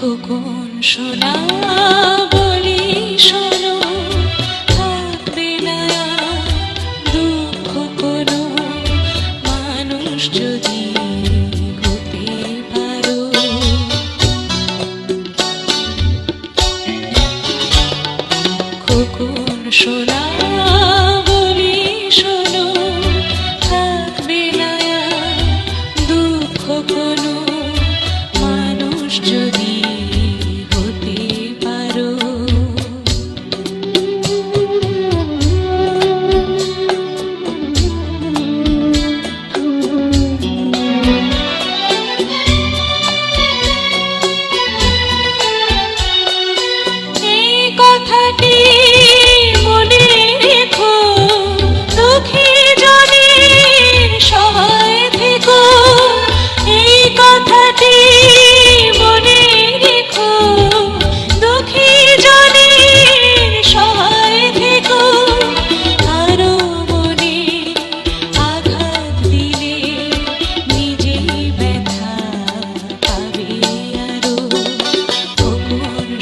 খোকন শোনা বলি শোনো, থাকবে না দুঃখ কোনো। মানুষ যদি হতে পারো। খোকন শোনা বলি শোনো দুঃখ মানুষ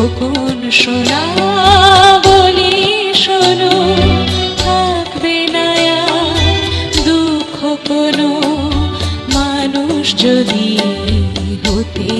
কোন শোনা বলি শোনো থাকবে না দুঃখ কোনো মানুষ যদি হতে